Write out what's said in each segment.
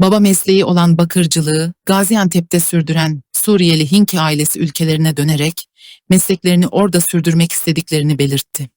Baba mesleği olan bakırcılığı Gaziantep'te sürdüren Suriyeli Hinki ailesi ülkelerine dönerek mesleklerini orada sürdürmek istediklerini belirtti.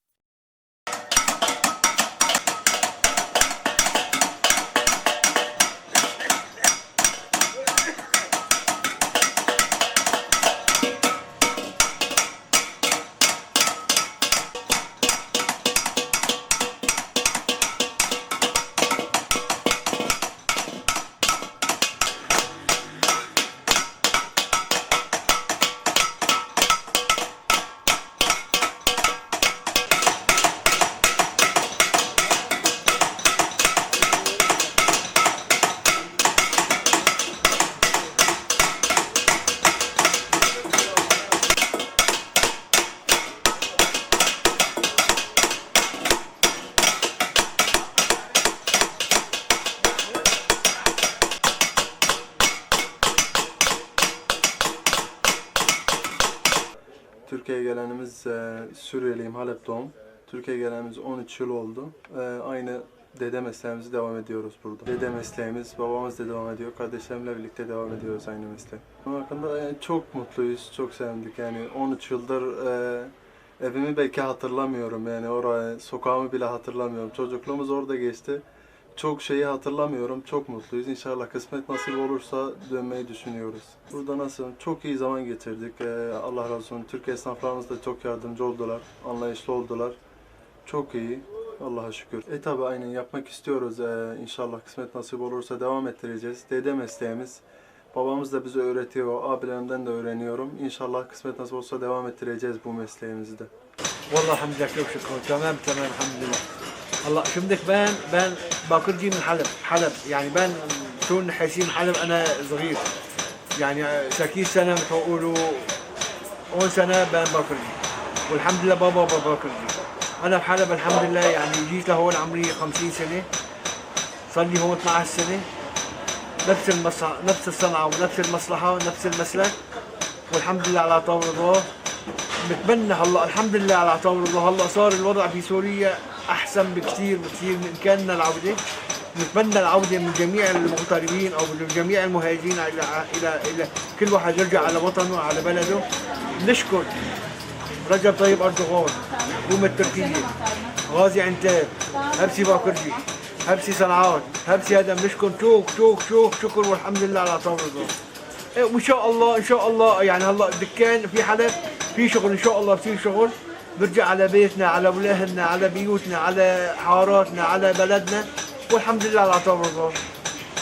Türkiye'ye gelenimiz e, Suriyeliyim, Halep doğum. Türkiye'ye gelenimiz 13 yıl oldu. E, aynı dede mesleğimizi devam ediyoruz burada. Dede mesleğimiz, babamız da devam ediyor. Kardeşlerimle birlikte devam ediyoruz aynı mesleği. Bunun hakkında yani çok mutluyuz, çok sevindik. Yani 13 yıldır e, evimi belki hatırlamıyorum. Yani oraya, sokağımı bile hatırlamıyorum. Çocukluğumuz orada geçti. Çok şeyi hatırlamıyorum. Çok mutluyuz. İnşallah kısmet nasip olursa dönmeyi düşünüyoruz. Burada nasıl? Çok iyi zaman geçirdik. Ee, Allah razı olsun. Türkiye esnaflarımız da çok yardımcı oldular. Anlayışlı oldular. Çok iyi. Allah'a şükür. E tabi aynen yapmak istiyoruz. Ee, inşallah kısmet nasip olursa devam ettireceğiz. Dede mesleğimiz. Babamız da bize öğretiyor. Abilerimden de öğreniyorum. İnşallah kısmet nasip olursa devam ettireceğiz bu mesleğimizi de. والله الحمد لله كيف شكرا. تمام تمام الحمد لله. هلا شمدك بان بان باكرجي من حلب حلب. يعني بان شون حيسين حلب أنا صغير. يعني 30 سنة مثل ما يقولوا 10 سنة بان باكرجي والحمد لله بابا بابا باكرجي أنا بحلب الحمد لله يعني جيت لهون عمري 50 سنة. صار لي هون 12 سنة. نفس المصنع نفس الصنعة ونفس المصلحة ونفس المسلك. والحمد لله على طول رضاه بتمنى هلا الحمد لله على عطاء الله. هلا صار الوضع في سوريا أحسن بكثير بكثير من كاننا العودة. نتمنى العودة من جميع المغتربين أو من جميع المهاجرين إلى إلى إلى كل واحد يرجع على وطنه على بلده. نشكر رجب طيب أردوغان حكومه تركيا غازي عنتاب هبسي باكرجي هبسي صنعات هبسي هذا بنشكر شوك شوك شوك شكر والحمد لله على عطاء الله. إيه، وإن شاء الله إن شاء الله يعني هلا دكان في حلب في شغل إن شاء الله في شغل. برجع على بيتنا على ولاهنا على بيوتنا على حاراتنا على بلدنا. والحمد لله على عطاب الله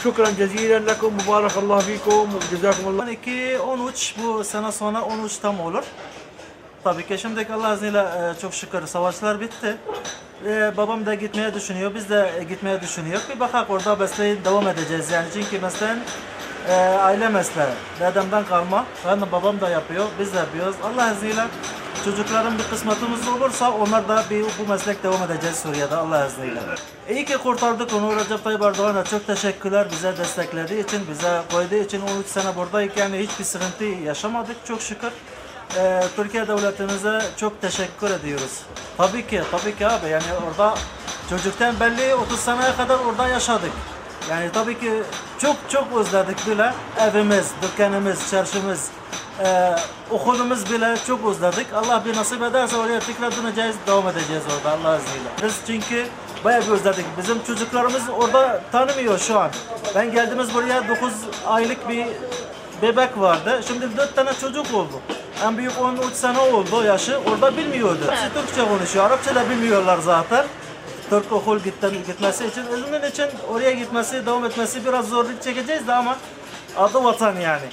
شكرا جزيلا لكم. مبارك الله فيكم وجزاكم الله. يعني كي اونوتش بو سنه سنه اونوتش تام اولر طبيعي كي شمدك الله عزيزي شوف شكر سواشلر بيتي بابام ده جيت ميادو بيز ده جيت ميادو شنيو بي بخاق بس دوام ده يعني جينكي مثلا e, aile mesleği. Dedemden kalma. Ben de babam da yapıyor, biz de yapıyoruz. Allah izniyle çocukların bir kısmetimiz olursa onlar da bir bu meslek devam edeceğiz Suriye'de Allah izniyle. İyi ki kurtardık onu Recep Tayyip Erdoğan'a çok teşekkürler bize desteklediği için, bize koyduğu için 13 sene buradayken hiçbir sıkıntı yaşamadık çok şükür. Ee, Türkiye devletimize çok teşekkür ediyoruz. Tabii ki, tabii ki abi yani orada çocuktan belli 30 seneye kadar orada yaşadık. Yani tabii ki çok çok özledik bile evimiz, dükkanımız, çarşımız, ee, okulumuz bile çok özledik. Allah bir nasip ederse oraya tekrar döneceğiz, devam edeceğiz orada Allah izniyle. Biz çünkü bayağı bir özledik. Bizim çocuklarımız orada tanımıyor şu an. Ben geldiğimiz buraya 9 aylık bir bebek vardı. Şimdi 4 tane çocuk oldu. En büyük 13 sene oldu yaşı. Orada bilmiyordu. Türkçe konuşuyor. Arapça da bilmiyorlar zaten. Türk okul gitten, gitmesi için. Onun için oraya gitmesi, devam etmesi biraz zorluk çekeceğiz de ama adı vatan yani.